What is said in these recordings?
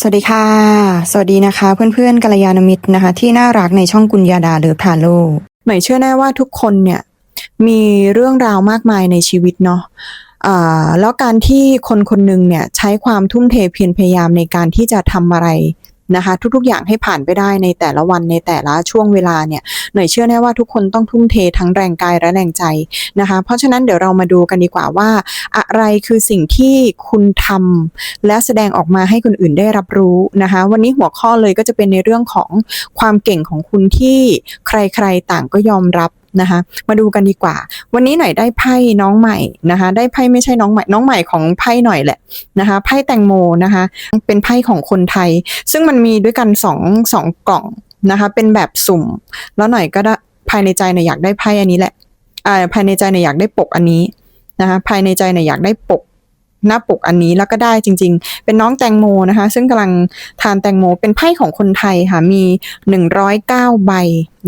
สวัสดีค่ะ สวัสดีนะคะ เพื่อนๆกัลยาณมิตรนะคะ ที่น่ารักในช่องกุญญาดาเลิฟทาโร่หมายเชื่อแน่ว่าทุกคนเนี่ยมีเรื่องราวมากมายในชีวิตเนาะแล้วการที่คนคนหนึ่งเนี่ยใช้ความทุ่มเทเพียรพยายามในการที่จะทำอะไร นะคะ ทุกๆ อย่างให้ผ่านไปได้ในแต่ละวันในแต่ละช่วงเวลาเนี่ยหน่อยเชื่อแน่ว่าทุกคนต้องทุ่มเททั้งแรงกายและแรงใจนะคะ เพราะฉะนั้นเดี๋ยวเรามาดูกันดีกว่าว่า อะไรคือสิ่งที่คุณทำและแสดงออกมาให้คนอื่นได้รับรู้นะคะ วันนี้หัวข้อเลยก็จะเป็นในเรื่องของความเก่งของคุณที่ใครๆต่างก็ยอมรับ นะคะ มาดูกันดีกว่า วันนี้หน่อยได้ไพ่น้องใหม่นะคะ ได้ไพ่ไม่ใช่น้องใหม่ น้องใหม่ของไพ่หน่อยแหละนะคะ ไพ่แตงโมนะคะ เป็นไพ่ของคนไทย ซึ่งมันมีด้วยกันสองสองกล่องนะคะ เป็นแบบสุ่ม แล้วหน่อยก็ได้ภายในใจเนี่ยอยากได้ไพ่อันนี้แหละอ่าภายในใจเนี่ยอยากได้ปกอันนี้นะคะ ภายในใจเนี่ยอยากได้ปก หน้าปกอันนี้แล้วก็ได้จริง ๆ เป็นน้องแตงโมนะคะ ซึ่งกำลังทานแตงโมเป็นไพ่ของคนไทยค่ะมี 109 ใบ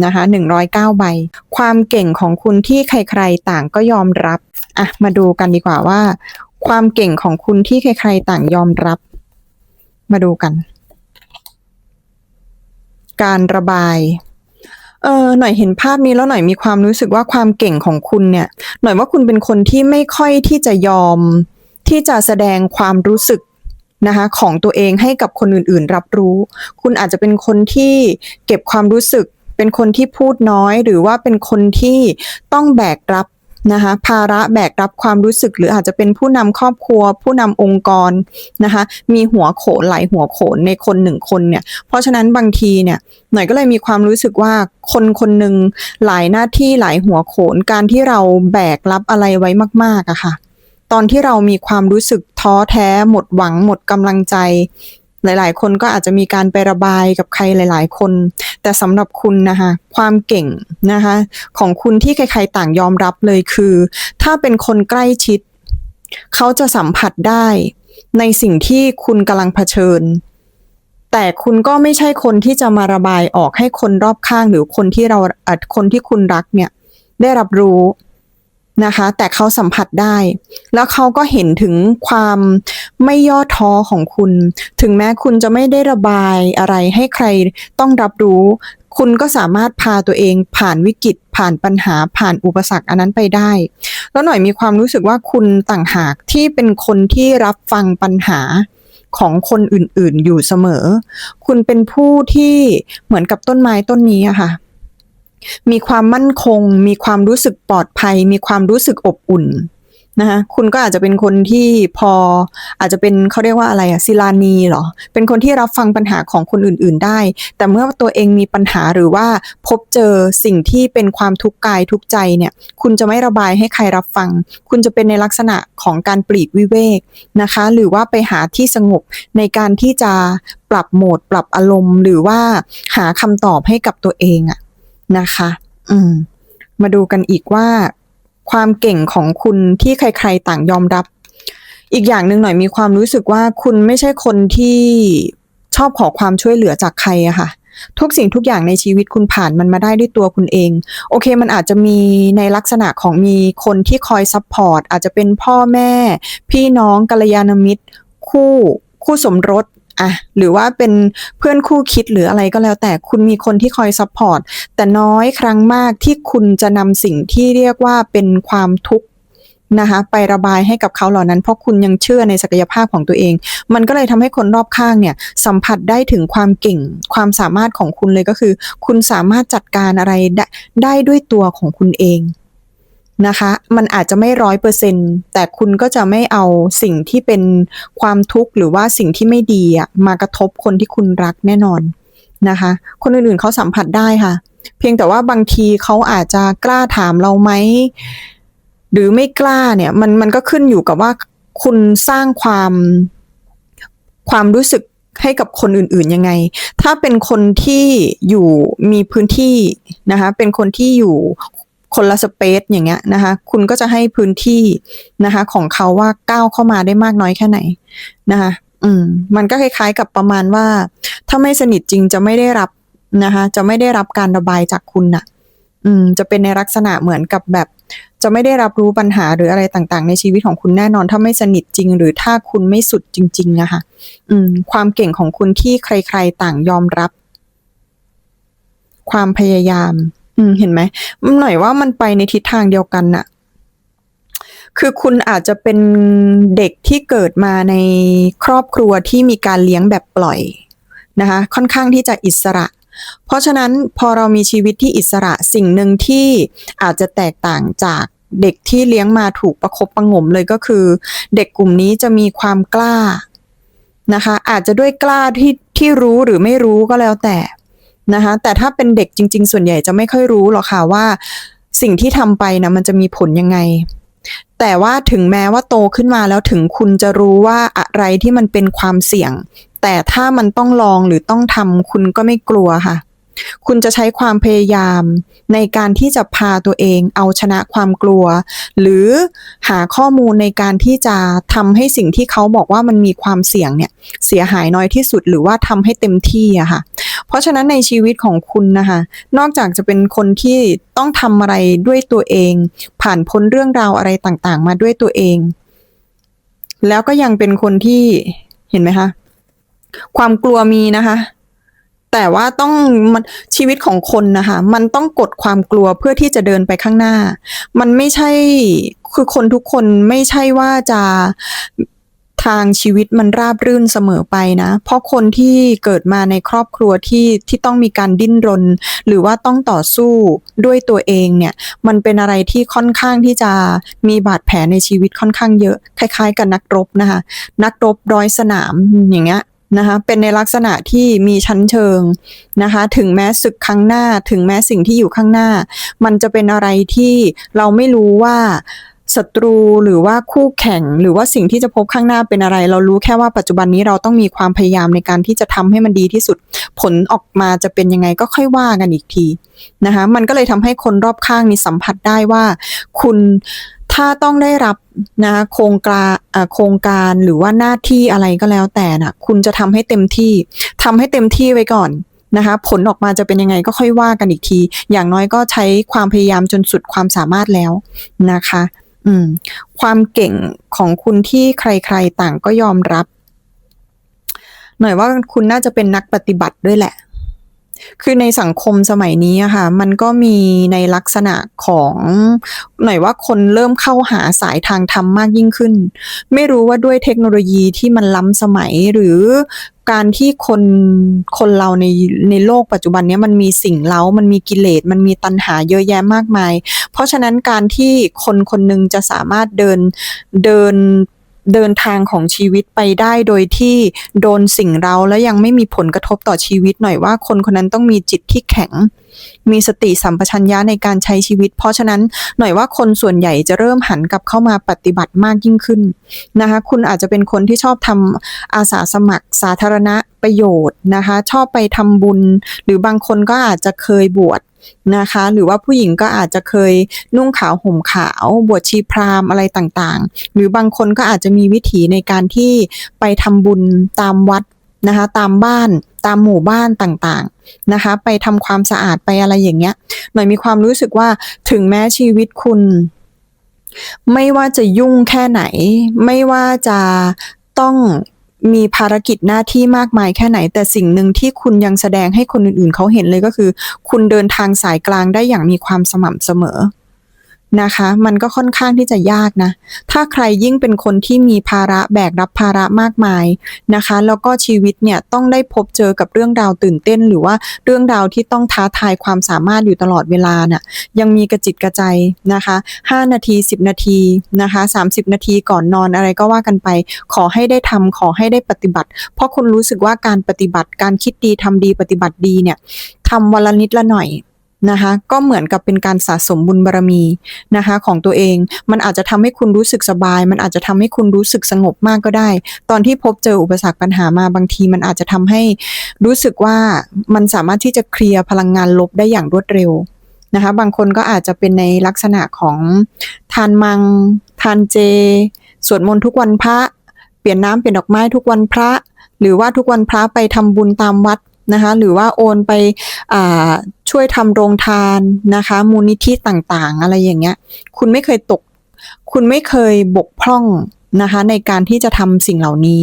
นะคะ109 ใบ ความเก่งของคุณที่ใครๆต่างก็ยอมรับอะมาดูกันดีกว่าว่า ความเก่งของคุณที่ใครๆต่างยอมรับ มาดูกัน การระบายเออหน่อยเห็นภาพนี้แล้วหน่อยมีความรู้สึกว่าความเก่งของคุณเนี่ย หน่อยว่าคุณเป็นคนที่ไม่ค่อยที่จะยอม ที่จะแสดงความรู้สึกนะคะของตัวเองให้กับคนอื่นๆ รับรู้ คุณอาจจะเป็นคนที่เก็บความรู้สึก เป็นคนที่พูดน้อย หรือว่าเป็นคนที่ต้องแบกรับนะคะภาระแบกรับความรู้สึก หรืออาจจะเป็นผู้นำครอบครัว ผู้นำองค์กรนะคะมีหัวโขนหลายหัวโขนในคนหนึ่งคนเนี่ยเพราะฉะนั้นบางทีเนี่ยหน่อยก็เลยมีความรู้สึกว่าคนคนหนึ่งหลายหน้าที่หลายหัวโขนการที่เราแบกรับอะไรไว้มากๆอะค่ะ ตอนที่เรามีความรู้สึกท้อแท้ หมดหวังหมดกำลังใจ หลายๆ คนก็อาจจะมีการไประบายกับใครหลาย ๆ คน แต่สำหรับคุณนะคะความเก่งนะคะของคุณที่ใคร ๆ ต่างยอมรับเลยคือ ถ้าเป็นคนใกล้ชิด เขาจะสัมผัสได้ ในสิ่งที่คุณกำลังเผชิญ แต่คุณก็ไม่ใช่คนที่จะมาระบายออกให้คนรอบข้างหรือคนที่เราคนที่คุณรักเนี่ยได้รับรู้ นะคะ แต่เขาสัมผัสได้ แล้วเขาก็เห็นถึงความไม่ย่อท้อของคุณ ถึงแม้คุณจะไม่ได้ระบายอะไรให้ใครต้องรับรู้ คุณก็สามารถพาตัวเองผ่านวิกฤต ผ่านปัญหาผ่านอุปสรรคอันนั้นไปได้ แล้วหน่อยมีความรู้สึกว่าคุณต่างหากที่เป็นคนที่รับฟังปัญหาของคนอื่นๆอยู่เสมอ คุณเป็นผู้ที่เหมือนกับต้นไม้ต้นนี้อะค่ะ มีความมั่นคง มีความรู้สึกปลอดภัย มีความรู้สึกอบอุ่นนะคะคุณก็อาจจะเป็นคนที่พออาจจะเป็นเขาเรียกว่าอะไรอะศิลานีเหรอ เป็นคนที่รับฟังปัญหาของคนอื่น ๆได้ แต่เมื่อตัวเองมีปัญหาหรือว่าพบเจอสิ่งที่เป็นความทุกข์กายทุกใจเนี่ยคุณจะไม่ระบายให้ใครรับฟัง คุณจะเป็นในลักษณะของการปลีกวิเวกนะคะ หรือว่าไปหาที่สงบในการที่จะปรับโหมดปรับอารมณ์ หรือว่าหาคำตอบให้กับตัวเองอะ นะคะ อืม มาดูกันอีกว่า ความเก่งของคุณที่ใคร ๆ ต่างยอมรับ อีกอย่างหนึ่งหน่อยมีความรู้สึกว่าคุณไม่ใช่คนที่ชอบขอความช่วยเหลือจากใครอะค่ะ ทุกสิ่งทุกอย่างในชีวิตคุณผ่านมันมาได้ด้วยตัวคุณเอง โอเค มันอาจจะมีในลักษณะของมีคนที่คอยซัพพอร์ตอาจจะเป็นพ่อแม่ พี่น้องกัลยาณมิตร คู่ คู่สมรส อะหรือว่าเป็นเพื่อนคู่คิดหรืออะไรก็แล้ว แต่คุณมีคนที่คอยซัพพอร์ตแต่น้อยครั้งมากที่คุณจะนำสิ่งที่เรียกว่าเป็นความทุกข์นะคะไประบายให้กับเขาเหล่านั้น เพราะคุณยังเชื่อในศักยภาพของตัวเอง มันก็เลยทำให้คนรอบข้างเนี่ยสัมผัสได้ถึงความเก่ง ความสามารถของคุณเลยก็คือ คุณสามารถจัดการอะไรได้ได้ด้วยตัวของคุณเอง นะคะ มันอาจจะไม่ร้อยเปอร์เซ็นแต่คุณก็จะไม่เอาสิ่งที่เป็นความทุกข์หรือว่าสิ่งที่ไม่ดีอะมากระทบคนที่คุณรักแน่นอนนะคะ คนอื่นๆเขาสัมผัสได้ค่ะ เพียงแต่ว่าบางทีเขาอาจจะกล้าถามเราไหมหรือไม่กล้าเนี่ยมันมันก็ขึ้นอยู่กับว่าคุณสร้างความความรู้สึกให้กับคนอื่นๆยังไง ถ้าเป็นคนที่อยู่มีพื้นที่นะคะ เป็นคนที่อยู่ คนละสเปซอย่างเงี้ยนะคะ คุณก็จะให้พื้นที่นะคะ ของเขาว่าก้าวเข้ามาได้มากน้อยแค่ไหนนะคะ อืม มันก็คล้ายๆกับประมาณว่า ถ้าไม่สนิทจริงจะไม่ได้รับนะคะ จะไม่ได้รับการระบายจากคุณน่ะ อืม จะเป็นในลักษณะเหมือนกับแบบจะไม่ได้รับรู้ปัญหาหรืออะไรต่างๆ ในชีวิตของคุณแน่นอน ถ้าไม่สนิทจริง หรือถ้าคุณไม่สุดจริง ๆ นะคะอืม ความเก่งของคุณที่ใคร ๆ ต่างยอมรับ ความพยายาม อืมเห็นไหมหน่อยว่ามันไปในทิศทางเดียวกันน่ะ คือคุณอาจจะเป็นเด็กที่เกิดมาในครอบครัวที่มีการเลี้ยงแบบปล่อยนะคะ ค่อนข้างที่จะอิสระ เพราะฉะนั้นพอเรามีชีวิตที่อิสระสิ่งหนึ่งที่อาจจะแตกต่างจากเด็กที่เลี้ยงมาถูกประคบประงมเลยก็คือ เด็กกลุ่มนี้จะมีความกล้านะคะ อาจจะด้วยกล้าที่ที่รู้หรือไม่รู้ก็แล้วแต่ นะคะแต่ถ้าเป็นเด็กจริง ๆ ส่วนใหญ่จะไม่ค่อยรู้หรอกค่ะว่า สิ่งที่ทำไปนะมันจะมีผลยังไง แต่ว่าถึงแม้ว่าโตขึ้นมาแล้วถึงคุณจะรู้ว่าอะไรที่มันเป็นความเสี่ยง แต่ถ้ามันต้องลองหรือต้องทำคุณก็ไม่กลัวค่ะ คุณจะใช้ความพยายามในการที่จะพาตัวเองเอาชนะความกลัว หรือหาข้อมูลในการที่จะทำให้สิ่งที่เขาบอกว่ามันมีความเสี่ยงเนี่ยเสียหายน้อยที่สุดหรือว่าทำให้เต็มที่อะค่ะ เพราะฉะนั้นในชีวิตของคุณนะคะ นอกจากจะเป็นคนที่ต้องทำอะไรด้วยตัวเอง ผ่านพ้นเรื่องราวอะไรต่างๆ มาด้วยตัวเอง แล้วก็ยังเป็นคนที่เห็นไหมคะความกลัวมีนะคะ แต่ว่าต้องมันชีวิตของคนนะคะ มันต้องกดความกลัวเพื่อที่จะเดินไปข้างหน้า มันไม่ใช่คือคนทุกคนไม่ใช่ว่าจะทางชีวิตมันราบรื่นเสมอไปนะ เพราะคนที่เกิดมาในครอบครัวที่ที่ต้องมีการดิ้นรน หรือว่าต้องต่อสู้ด้วยตัวเองเนี่ย มันเป็นอะไรที่ค่อนข้างที่จะมีบาดแผลในชีวิตค่อนข้างเยอะ คล้าย ๆ กับนักรบนะคะ นักรบร้อยสนามอย่างเงี้ย นะคะเป็นในลักษณะที่มีชั้นเชิงนะคะถึงแม้ศึกข้างหน้าถึงแม้สิ่งที่อยู่ข้างหน้า มันจะเป็นอะไรที่เราไม่รู้ว่าศัตรูหรือว่าคู่แข่งหรือว่าสิ่งที่จะพบข้างหน้าเป็นอะไร เรารู้แค่ว่าปัจจุบันนี้เราต้องมีความพยายามในการที่จะทำให้มันดีที่สุด ผลออกมาจะเป็นยังไงก็ค่อยว่ากันอีกทีนะคะมันก็เลยทำให้คนรอบข้างนี่สัมผัสได้ว่า คุณ ถ้าต้องได้รับนะโครงการโครงการหรือว่าหน้าที่อะไรก็แล้วแต่นะคุณจะทำให้เต็มที่ทำให้เต็มที่ไว้ก่อนนะคะผลออกมาจะเป็นยังไงก็ค่อยว่ากันอีกที อย่างน้อยก็ใช้ความพยายามจนสุดความสามารถแล้วนะคะ อืม ความเก่งของคุณที่ใครๆต่างก็ยอมรับ หน่อยว่าคุณน่าจะเป็นนักปฏิบัติด้วยแหละ คือในสังคมสมัยนี้อะค่ะ มันก็มีในลักษณะของหน่อยว่าคนเริ่มเข้าหาสายทางธรรมมากยิ่งขึ้น ไม่รู้ว่าด้วยเทคโนโลยีที่มันล้ำสมัยหรือการที่คนคนเราในในโลกปัจจุบันนี้มันมีสิ่งเล้า มันมีกิเลส มันมีตัณหาเยอะแยะมากมาย เพราะฉะนั้นการที่คนคนหนึ่งจะสามารถเดินเดิน เดินทางของชีวิตไปได้โดยที่โดนสิ่งเราแล้วยังไม่มีผลกระทบต่อชีวิตหน่อยว่าคนคนนั้นต้องมีจิตที่แข็ง มีสติสัมปชัญญะในการใช้ชีวิต เพราะฉะนั้นหน่อยว่าคนส่วนใหญ่จะเริ่มหันกลับเข้ามาปฏิบัติมากยิ่งขึ้นนะคะคุณอาจจะเป็นคนที่ชอบทำอาสาสมัครสาธารณะประโยชน์นะคะ ชอบไปทำบุญ หรือบางคนก็อาจจะเคยบวช นะคะ หรือว่าผู้หญิงก็อาจจะเคยนุ่งขาวห่มขาว บวชชีพราหมณ์อะไรต่างๆ หรือบางคนก็อาจจะมีวิถีในการที่ไปทำบุญตามวัดนะคะตามบ้านตามหมู่บ้านต่างๆนะคะ ไปทำความสะอาดไปอะไรอย่างเงี้ย หน่อยมีความรู้สึกว่าถึงแม้ชีวิตคุณ ไม่ว่าจะยุ่งแค่ไหน ไม่ว่าจะต้อง มีภารกิจหน้าที่มากมายแค่ไหน แต่สิ่งหนึ่งที่คุณยังแสดงให้คนอื่นๆเขาเห็นเลยก็คือ คุณเดินทางสายกลางได้อย่างมีความสม่ำเสมอ นะคะ มันก็ค่อนข้างที่จะยากนะ ถ้าใครยิ่งเป็นคนที่มีภาระแบกรับภาระมากมายนะคะ แล้วก็ชีวิตเนี่ยต้องได้พบเจอกับเรื่องราวตื่นเต้น หรือว่าเรื่องราวที่ต้องท้าทายความสามารถอยู่ตลอดเวลาน่ะ ยังมีกระจิตกระใจนะคะ 5 นาที 10 นาทีนะคะ 30 นาทีก่อนนอนอะไรก็ว่ากันไป ขอให้ได้ทำขอให้ได้ปฏิบัติ เพราะคุณรู้สึกว่าการปฏิบัติการคิดดีทำดีปฏิบัติดีเนี่ยทำวันละนิดละหน่อย นะคะก็เหมือนกับเป็นการสะสมบุญบารรมีนะคะของตัวเอง มันอาจจะทำให้คุณรู้สึกสบาย มันอาจจะทำให้คุณรู้สึกสงบมากก็ได้ ตอนที่พบเจออุปสรรคปัญหามาบางที มันอาจจะทำให้รู้สึกว่ามันสามารถที่จะเคลียร์พลังงานลบได้อย่างรวดเร็วนะคะบางคนก็อาจจะเป็นในลักษณะของทานมัง ทานเจ สวดมนต์ทุกวันพระ เปลี่ยนน้ำเปลี่ยนดอกไม้ทุกวันพระ หรือว่าทุกวันพระไปทำบุญตามวัด นะคะหรือว่าโอนไปช่วยทำโรงทานนะคะ มูลนิธิต่างๆ อะไรอย่างเงี้ย คุณไม่เคยตก คุณไม่เคยบกพร่องนะคะในการที่จะทำสิ่งเหล่านี้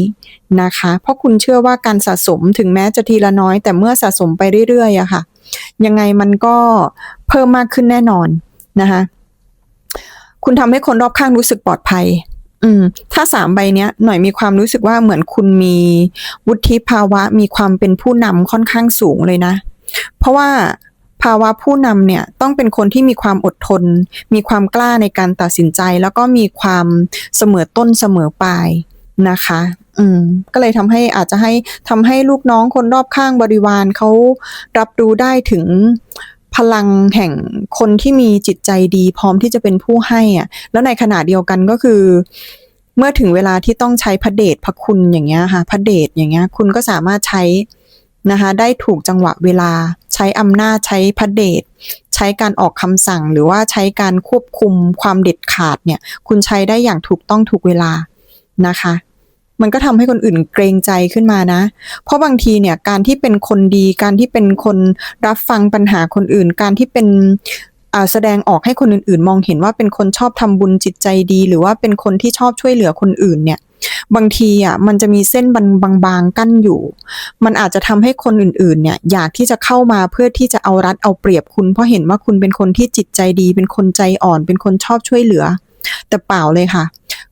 นะคะ เพราะคุณเชื่อว่าการสะสมถึงแม้จะทีละน้อย แต่เมื่อสะสมไปเรื่อยๆอะค่ะ ยังไงมันก็เพิ่มมากขึ้นแน่นอนนะคะคุณทำให้คนรอบข้างรู้สึกปลอดภัย อืม ถ้าสามใบเนี้ย หน่อยมีความรู้สึกว่าเหมือนคุณมีวุฒิภาวะมีความเป็นผู้นำค่อนข้างสูงเลยนะ เพราะว่าภาวะผู้นำเนี่ยต้องเป็นคนที่มีความอดทน มีความกล้าในการตัดสินใจ แล้วก็มีความเสมอต้นเสมอปลายนะคะ อืม ก็เลยทำให้อาจจะให้ทำให้ลูกน้องคนรอบข้างบริวารเขารับรู้ได้ถึง พลังแห่งคนที่มีจิตใจดีพร้อมที่จะเป็นผู้ให้อะ แล้วในขณะเดียวกันก็คือ เมื่อถึงเวลาที่ต้องใช้พระเดชพระคุณอย่างเงี้ยค่ะพระเดชอย่างเงี้ย คุณก็สามารถใช้นะคะได้ถูกจังหวะเวลาใช้อำนาจใช้พระเดชใช้การออกคำสั่งหรือว่าใช้การควบคุมความเด็ดขาดเนี่ย คุณใช้ได้อย่างถูกต้องถูกเวลานะคะ มันก็ทำให้คนอื่นเกรงใจขึ้นมานะ เพราะบางทีเนี่ยการที่เป็นคนดี การที่เป็นคนรับฟังปัญหาคนอื่น การที่เป็นอ่าแสดงออกให้คนอื่นๆ มองเห็นว่าเป็นคนชอบทำบุญจิตใจดี หรือว่าเป็นคนที่ชอบช่วยเหลือคนอื่นเนี่ยบางทีอะมันจะมีเส้นบางๆกั้นอยู่ มันอาจจะทำให้คนอื่นๆ เนี่ยอยากที่จะเข้ามาเพื่อที่จะเอารัดเอาเปรียบคุณ เพราะเห็นว่าคุณเป็นคนที่จิตใจดี เป็นคนใจอ่อน เป็นคนชอบช่วยเหลือ แต่เปล่าเลยค่ะ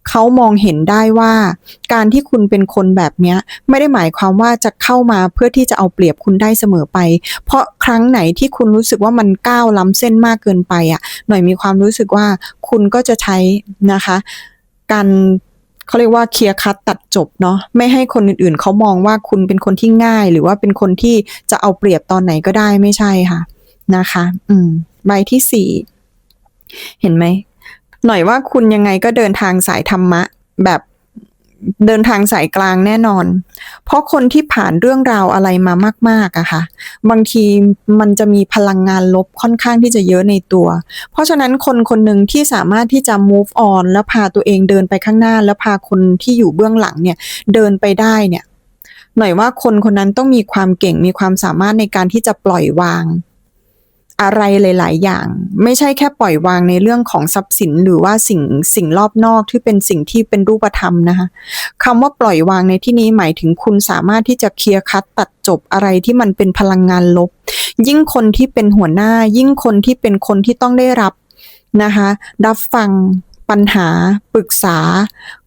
เขามองเห็นได้ว่า การที่คุณเป็นคนแบบนี้ไม่ได้หมายความว่าจะเข้ามาเพื่อที่จะเอาเปรียบคุณได้เสมอไป เพราะครั้งไหนที่คุณรู้สึกว่ามันก้าวล้ำเส้นมากเกินไปอะหน่อยมีความรู้สึกว่าคุณก็จะใช้นะคะ การเขาเรียกว่าเคลียร์คัดตัดจบเนาะไม่ให้คนอื่นๆเขามองว่าคุณเป็นคนที่ง่าย หรือว่าเป็นคนที่จะเอาเปรียบตอนไหนก็ได้ไม่ใช่ค่ะนะคะ อืมใบที่สี่เห็นไหม หน่อยว่าคุณยังไงก็เดินทางสายธรรมะ แบบเดินทางสายกลางแน่นอน เพราะคนที่ผ่านเรื่องราวอะไรมามากๆอะค่ะ บางทีมันจะมีพลังงานลบค่อนข้างที่จะเยอะในตัว เพราะฉะนั้นคนคนหนึ่งที่สามารถที่จะ move on แล้วพาตัวเองเดินไปข้างหน้า แล้วพาคนที่อยู่เบื้องหลังเนี่ยเดินไปได้เนี่ย หน่อยว่าคนคนนั้นต้องมีความเก่งมีความสามารถในการที่จะปล่อยวาง อะไรหลาย ๆ อย่าง ไม่ใช่แค่ปล่อยวางในเรื่องของทรัพย์สินหรือว่าสิ่งสิ่งรอบนอกที่เป็นสิ่งที่เป็นรูปธรรมนะคะคำว่าปล่อยวางในที่นี้หมายถึงคุณสามารถที่จะเคลียร์คัดตัดจบอะไรที่มันเป็นพลังงานลบ ยิ่งคนที่เป็นหัวหน้า ยิ่งคนที่เป็นคนที่ต้องได้รับนะคะ รับฟัง ปัญหาปรึกษา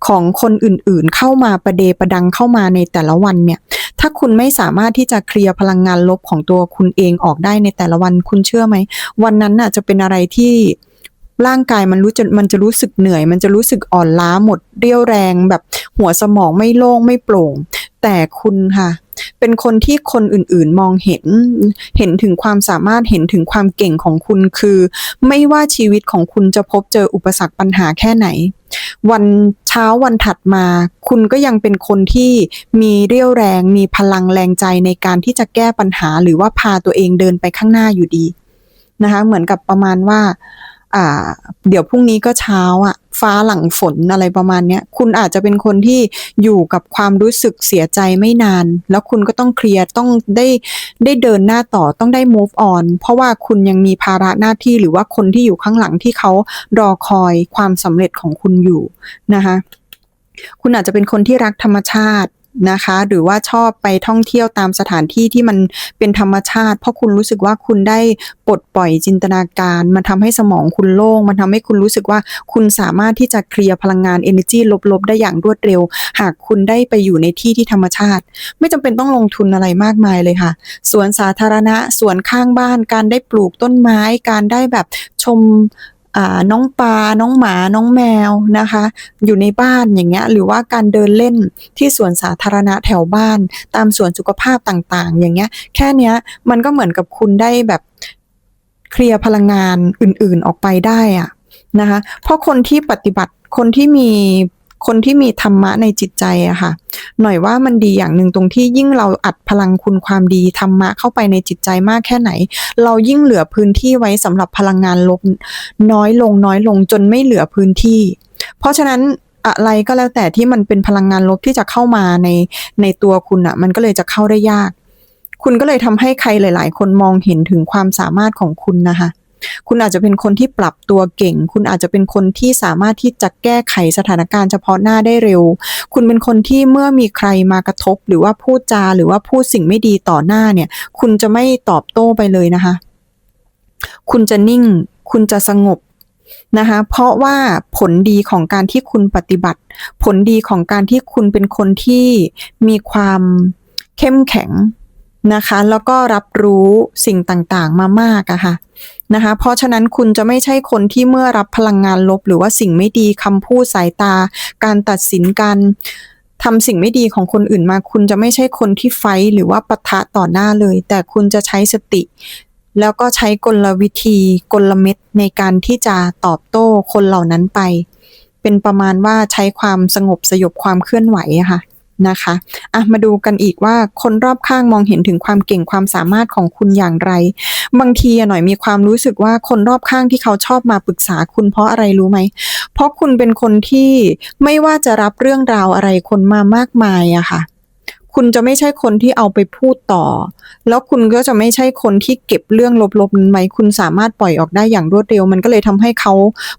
ของคนอื่นๆ เข้ามาประเดประดังเข้ามาในแต่ละวันเนี่ย ถ้าคุณไม่สามารถที่จะเคลียร์พลังงานลบของตัวคุณเองออกได้ในแต่ละวันคุณเชื่อไหม วันนั้นน่ะจะเป็นอะไรที่ร่างกายมันรู้จะมันจะรู้สึกเหนื่อย มันจะรู้สึกอ่อนล้าหมดเรี่ยวแรงแบบหัวสมองไม่โล่งไม่โปร่ง แต่คุณค่ะ เป็นคนที่คนอื่นๆมองเห็น เห็นถึงความสามารถเห็นถึงความเก่งของคุณคือ ไม่ว่าชีวิตของคุณจะพบเจออุปสรรคปัญหาแค่ไหน วันเช้าวันถัดมา คุณก็ยังเป็นคนที่มีเรี่ยวแรง มีพลังแรงใจในการที่จะแก้ปัญหา หรือว่าพาตัวเองเดินไปข้างหน้าอยู่ดีนะคะเหมือนกับประมาณว่า อ่า เดี๋ยวพรุ่งนี้ก็เช้าอะ ฟ้าหลังฝนอะไรประมาณเนี้ยคุณอาจจะเป็นคนที่อยู่กับความรู้สึกเสียใจไม่นาน แล้วคุณก็ต้องเคลียร์ต้องได้ได้เดินหน้าต่อต้องได้ move on เพราะว่าคุณยังมีภาระหน้าที่หรือว่าคนที่อยู่ข้างหลังที่เขารอคอยความสำเร็จของคุณอยู่นะคะคุณอาจจะเป็นคนที่รักธรรมชาติ นะคะ หรือว่าชอบไปท่องเที่ยวตามสถานที่ที่มันเป็นธรรมชาติ เพราะคุณรู้สึกว่าคุณได้ปลดปล่อยจินตนาการ มันทำให้สมองคุณโล่ง มันทำให้คุณรู้สึกว่าคุณสามารถที่จะเคลียร์พลังงาน energy ลบๆ ได้อย่างรวดเร็ว หากคุณได้ไปอยู่ในที่ที่ธรรมชาติ ไม่จำเป็นต้องลงทุนอะไรมากมายเลยค่ะ สวนสาธารณะ สวนข้างบ้าน การได้ปลูกต้นไม้ การได้แบบชม น้องปลา น้องหมา น้องแมวนะคะ อยู่ในบ้านอย่างเงี้ย หรือว่าการเดินเล่นที่สวนสาธารณะแถวบ้าน ตามสวนสุขภาพต่างๆ อย่างเงี้ย แค่เนี้ยมันก็เหมือนกับคุณได้แบบเคลียร์พลังงานอื่นๆออกไปได้อะนะคะ เพราะคนที่ปฏิบัติ คนที่มี คนที่มีธรรมะในจิตใจอะค่ะ หน่อยว่ามันดีอย่างหนึ่งตรงที่ยิ่งเราอัดพลังคุณความดีธรรมะเข้าไปในจิตใจมากแค่ไหน เรายิ่งเหลือพื้นที่ไว้สำหรับพลังงานลบน้อยลงน้อยลงจนไม่เหลือพื้นที่ เพราะฉะนั้นอะไรก็แล้วแต่ที่มันเป็นพลังงานลบที่จะเข้ามาในในตัวคุณอะมันก็เลยจะเข้าได้ยาก คุณก็เลยทำให้ใครหลาย ๆ คนมองเห็นถึงความสามารถของคุณนะคะ คุณอาจจะเป็นคนที่ปรับตัวเก่ง คุณอาจจะเป็นคนที่สามารถที่จะแก้ไขสถานการณ์เฉพาะหน้าได้เร็ว คุณเป็นคนที่เมื่อมีใครมากระทบ หรือว่าพูดจาหรือว่าพูดสิ่งไม่ดีต่อหน้าเนี่ย คุณจะไม่ตอบโต้ไปเลยนะคะ คุณจะนิ่ง คุณจะสงบนะคะเพราะว่าผลดีของการที่คุณปฏิบัติ ผลดีของการที่คุณเป็นคนที่มีความเข้มแข็ง นะคะ แล้วก็รับรู้สิ่งต่างๆ มามากอะค่ะนะคะ เพราะฉะนั้นคุณจะไม่ใช่คนที่เมื่อรับพลังงานลบ หรือว่าสิ่งไม่ดีคำพูดสายตา การตัดสินการทำสิ่งไม่ดีของคนอื่นมา คุณจะไม่ใช่คนที่ไฟหรือว่าปะทะต่อหน้าเลย แต่คุณจะใช้สติ แล้วก็ใช้กลวิธีกลเม็ดในการที่จะตอบโต้คนเหล่านั้นไป เป็นประมาณว่าใช้ความสงบสยบความเคลื่อนไหวอะค่ะ นะคะอะมาดูกันอีกว่าคนรอบข้างมองเห็นถึงความเก่งความสามารถของคุณอย่างไร บางทีอะหน่อยมีความรู้สึกว่าคนรอบข้างที่เขาชอบมาปรึกษาคุณเพราะอะไรรู้ไหม เพราะคุณเป็นคนที่ไม่ว่าจะรับเรื่องราวอะไรคนมามากมายอะค่ะ คุณจะไม่ใช่คนที่เอาไปพูดต่อ แล้วคุณก็จะไม่ใช่คนที่เก็บเรื่องลบๆนั้นไว้คุณสามารถปล่อยออกได้อย่างรวดเร็ว มันก็เลยทำให้เขา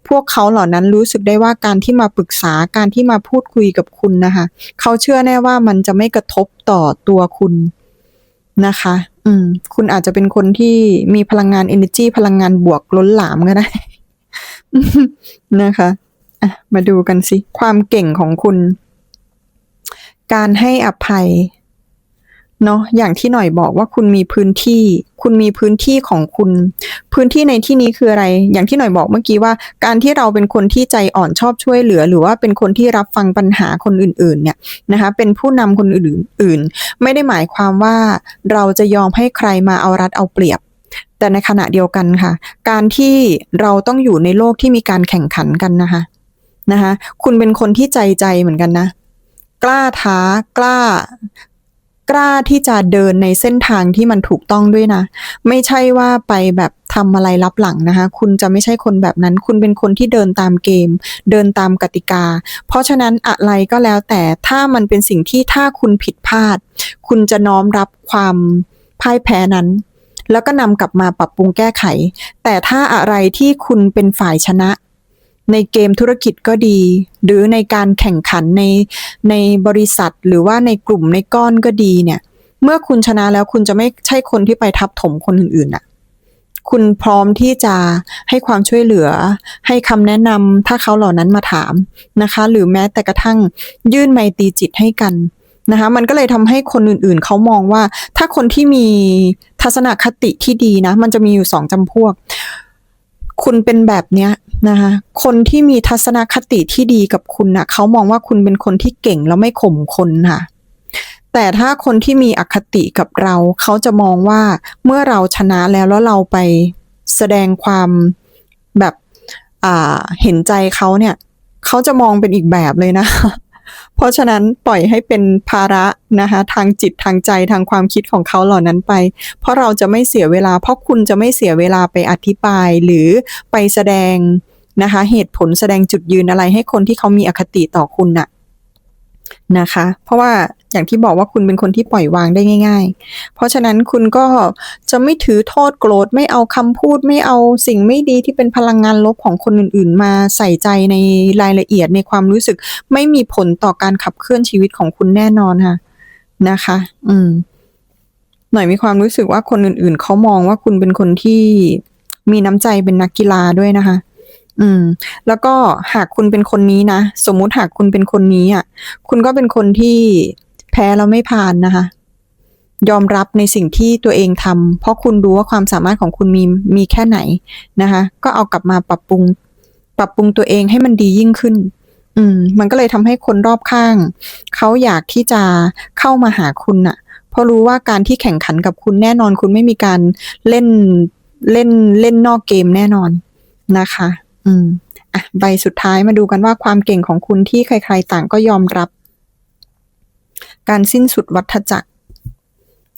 พวกเขาเหล่านั้นรู้สึกได้ว่าการที่มาปรึกษาการที่มาพูดคุยกับคุณนะคะเขาเชื่อแน่ว่ามันจะไม่กระทบต่อตัวคุณนะคะ อืม คุณอาจจะเป็นคนที่มีพลังงาน energy พลังงานบวกล้นหลามก็ได้ นะคะ อะ มาดูกันสิ ความเก่งของคุณ การให้อภัยเนาะอย่างที่หน่อยบอกว่าคุณมีพื้นที่ คุณมีพื้นที่ของคุณ พื้นที่ในที่นี้คืออะไร อย่างที่หน่อยบอกเมื่อกี้ว่า การที่เราเป็นคนที่ใจอ่อนชอบช่วยเหลือ หรือว่าเป็นคนที่รับฟังปัญหาคนอื่น ๆ เนี่ยนะคะเป็นผู้นำคนอื่นๆ ไม่ได้หมายความว่าเราจะยอมให้ใครมาเอารัดเอาเปรียบ แต่ในขณะเดียวกันค่ะ การที่เราต้องอยู่ในโลกที่มีการแข่งขันกันนะคะนะคะคุณเป็นคนที่ใจใจเหมือนกันนะ กล้าท้ากล้ากล้าที่จะเดินในเส้นทางที่มันถูกต้องด้วยนะ ไม่ใช่ว่าไปแบบทำอะไรลับหลังนะคะ คุณจะไม่ใช่คนแบบนั้น คุณเป็นคนที่เดินตามเกม เดินตามกติกา เพราะฉะนั้นอะไรก็แล้วแต่ถ้ามันเป็นสิ่งที่ถ้าคุณผิดพลาด คุณจะน้อมรับความพ่ายแพ้นั้น แล้วก็นำกลับมาปรับปรุงแก้ไข แต่ถ้าอะไรที่คุณเป็นฝ่ายชนะ ในเกมธุรกิจก็ดี หรือในการแข่งขันในในบริษัทหรือว่าในกลุ่มในก้อนก็ดีเนี่ย เมื่อคุณชนะแล้วคุณจะไม่ใช่คนที่ไปทับถมคนอื่นๆน่ะคุณพร้อมที่จะให้ความช่วยเหลือ ให้คำแนะนำถ้าเขาเหล่านั้นมาถามนะคะ หรือแม้แต่กระทั่งยื่นไมตีจิตให้กันนะคะ มันก็เลยทำให้คนอื่นๆ เขามองว่า ถ้าคนที่มีทัศนคติที่ดีนะ มันจะมีอยู่สองจำพวก คุณเป็นแบบเนี้ย นะคะคนที่มีทัศนคติที่ดีกับคุณนะ่ะเขามองว่าคุณเป็นคนที่เก่งแล้วไม่ข่มคนค่ะแต่ถ้าคนที่มีอคติกับเรา เขาจะมองว่าเมื่อเราชนะแล้วแล้วเราไปแสดงความแบบอ่าเห็นใจเขาเนี่ย เขาจะมองเป็นอีกแบบเลยนะ เพราะฉะนั้นปล่อยให้เป็นภาระนะคะทางจิตทางใจทางความคิดของเขาเหล่านั้นไป เพราะเราจะไม่เสียเวลา เพราะคุณจะไม่เสียเวลาไปอธิบายหรือไปแสดง นะคะ เหตุผลแสดงจุดยืนอะไรให้คนที่เขามีอคติต่อคุณน่ะนะคะ เพราะว่าอย่างที่บอกว่าคุณเป็นคนที่ปล่อยวางได้ง่าย ๆ เพราะฉะนั้นคุณก็จะไม่ถือโทษโกรธไม่เอาคำพูดไม่เอาสิ่งไม่ดีที่เป็นพลังงานลบของคนอื่น ๆ มาใส่ใจในรายละเอียดในความรู้สึก ไม่มีผลต่อการขับเคลื่อนชีวิตของคุณแน่นอนค่ะนะคะ อืม หน่อยมีความรู้สึกว่าคนอื่น ๆเขามองว่าคุณเป็นคนที่มีน้ำใจเป็นนักกีฬาด้วยนะคะ อืม แล้วก็หากคุณเป็นคนนี้นะ สมมุติหากคุณเป็นคนนี้อะ คุณก็เป็นคนที่แพ้แล้วไม่ผ่านนะคะ ยอมรับในสิ่งที่ตัวเองทำเพราะคุณรู้ว่าความสามารถของคุณมีมีแค่ไหนนะคะ ก็เอากลับมาปรับปรุง ปรับปรุงตัวเองให้มันดียิ่งขึ้น อืม มันก็เลยทำให้คนรอบข้าง เขาอยากที่จะเข้ามาหาคุณน่ะ เพราะรู้ว่าการที่แข่งขันกับคุณแน่นอน คุณไม่มีการเล่นเล่นเล่นนอกเกมแน่นอนนะคะ อืมอะใบสุดท้ายมาดูกันว่าความเก่งของคุณที่ใคร ๆ ต่างก็ยอมรับ การสิ้นสุดวัฏจักร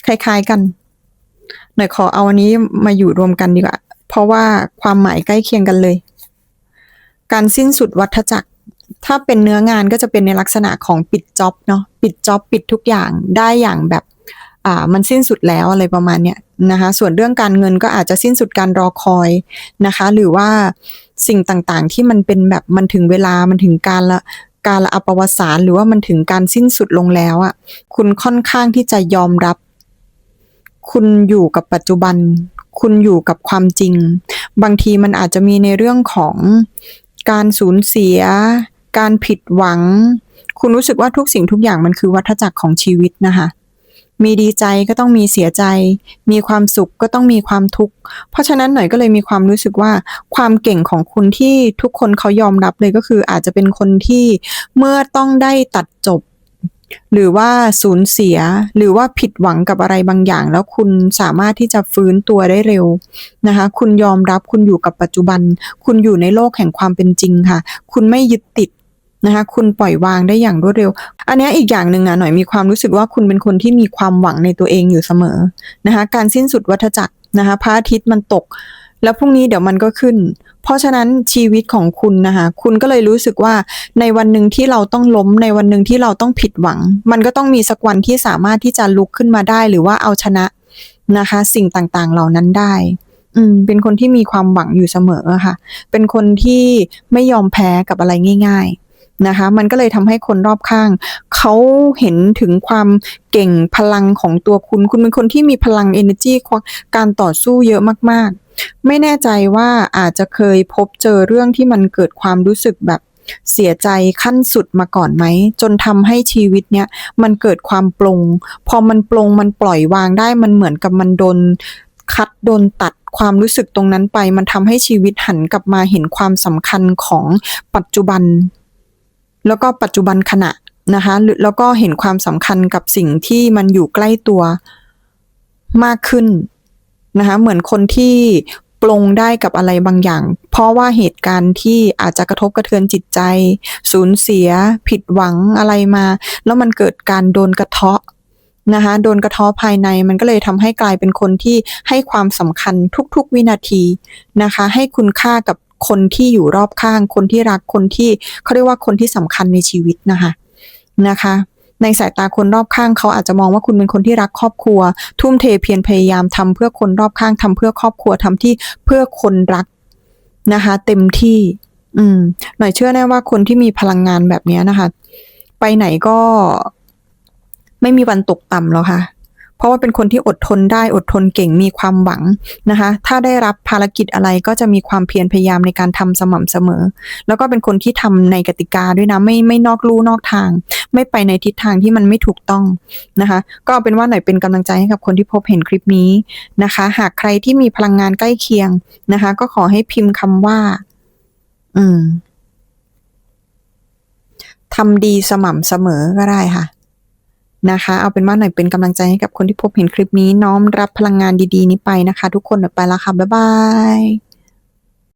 คล้าย ๆ กัน หน่อยขอเอาอันนี้มาอยู่รวมกันดีกว่า เพราะว่าความหมายใกล้เคียงกันเลย การสิ้นสุดวัฏจักร ถ้าเป็นเนื้องานก็จะเป็นในลักษณะของปิดจ็อบเนาะปิดจ็อบปิดทุกอย่างได้อย่างแบบอ่ามันสิ้นสุดแล้วอะไรประมาณเนี้ยนะคะ ส่วนเรื่องการเงินก็อาจจะสิ้นสุดการรอคอยนะคะ หรือว่า สิ่งต่างๆ ที่มันเป็นแบบมันถึงเวลามันถึงการละการละอปวสานหรือว่ามันถึงการสิ้นสุดลงแล้วอะ่ะ คุณค่อนข้างที่จะยอมรับ คุณอยู่กับปัจจุบัน คุณอยู่กับความจริง บางทีมันอาจจะมีในเรื่องของการสูญเสีย การผิดหวัง คุณรู้สึกว่าทุกสิ่งทุกอย่างมันคือวัฏจักรของชีวิตนะคะ มีดีใจก็ต้องมีเสียใจ มีความสุขก็ต้องมีความทุกข์ เพราะฉะนั้นหน่อยก็เลยมีความรู้สึกว่า ความเก่งของคุณที่ทุกคนเขายอมรับเลยก็คืออาจจะเป็นคนที่เมื่อต้องได้ตัดจบ หรือว่าสูญเสียหรือว่าผิดหวังกับอะไรบางอย่าง แล้วคุณสามารถที่จะฟื้นตัวได้เร็วนะคะ คุณยอมรับคุณอยู่กับปัจจุบัน คุณอยู่ในโลกแห่งความเป็นจริงค่ะ คุณไม่ยึดติด นะคะคุณปล่อยวางได้อย่างรวดเร็ว อันนี้อีกอย่างหนึ่งอะหน่อยมีความรู้สึกว่าคุณเป็นคนที่มีความหวังในตัวเองอยู่เสมอนะคะการสิ้นสุดวัฏจักรนะคะพระอาทิตย์มันตก แล้วพรุ่งนี้เดี๋ยวมันก็ขึ้น เพราะฉะนั้นชีวิตของคุณนะคะคุณก็เลยรู้สึกว่าในวันหนึ่งที่เราต้องล้มในวันหนึ่งที่เราต้องผิดหวัง มันก็ต้องมีสักวันที่สามารถที่จะลุกขึ้นมาได้หรือว่าเอาชนะนะคะ สิ่งต่างๆเหล่านั้นได้อืมเป็นคนที่มีความหวังอยู่เสมอค่ะ เป็นคนที่ไม่ยอมแพ้กับอะไรง่าย ๆ นะคะ มันก็เลยทำให้คนรอบข้าง เขาเห็นถึงความเก่งพลังของตัวคุณ คุณเป็นคนที่มีพลัง energy การต่อสู้เยอะมาก ๆ ไม่แน่ใจว่าอาจจะเคยพบเจอเรื่องที่มันเกิดความรู้สึกแบบเสียใจขั้นสุดมาก่อนไหม จนทำให้ชีวิตเนี้ยมันเกิดความปลง พอมันปลงมันปล่อยวางได้มันเหมือนกับมันโดนคัดโดนตัดความรู้สึกตรงนั้นไป มันทำให้ชีวิตหันกลับมาเห็นความสำคัญของปัจจุบัน แล้วก็ปัจจุบันขณะนะคะหรือแล้วก็เห็นความสำคัญกับสิ่งที่มันอยู่ใกล้ตัวมากขึ้นนะคะเหมือนคนที่ปลงได้กับอะไรบางอย่าง เพราะว่าเหตุการณ์ที่อาจจะกระทบกระเทือนจิตใจ สูญเสีย ผิดหวังอะไรมา แล้วมันเกิดการโดนกระเทาะนะคะโดนกระเทาะภายในมันก็เลยทำให้กลายเป็นคนที่ให้ความสำคัญทุกๆวินาทีนะคะ ให้คุณค่ากับ คนที่อยู่รอบข้าง คนที่รักคนที่เขาเรียกว่าคนที่สำคัญในชีวิตนะคะนะคะในสายตาคนรอบข้างเขาอาจจะมองว่าคุณเป็นคนที่รักครอบครัว ทุ่มเทเพียรพยายามทำเพื่อคนรอบข้างทำเพื่อครอบครัวทำที่เพื่อคนรักนะคะเต็มที่ อืม หน่อยเชื่อแน่ว่าคนที่มีพลังงานแบบนี้นะคะ ไปไหนก็ไม่มีวันตกต่ำแล้วค่ะ เพราะว่าเป็นคนที่อดทนได้อดทนเก่งมีความหวังนะคะ ถ้าได้รับภารกิจอะไรก็จะมีความเพียรพยายามในการทำสม่ำเสมอ แล้วก็เป็นคนที่ทำในกติกาด้วยนะไม่ไม่นอกลู่นอกทาง ไม่ไปในทิศทางที่มันไม่ถูกต้องนะคะ ก็เป็นว่าหน่อยเป็นกำลังใจให้กับคนที่พบเห็นคลิปนี้นะคะ หากใครที่มีพลังงานใกล้เคียงนะคะ ก็ขอให้พิมพ์คำว่า อืมทำดีสม่ำเสมอก็ได้ค่ะ นะคะ เอาเป็นว่าหน่อยเป็นกำลังใจให้กับคนที่พบเห็นคลิปนี้น้อมรับพลังงานดีๆ นี้ไปนะคะ ทุกคนไปแล้วค่ะบ๊ายบาย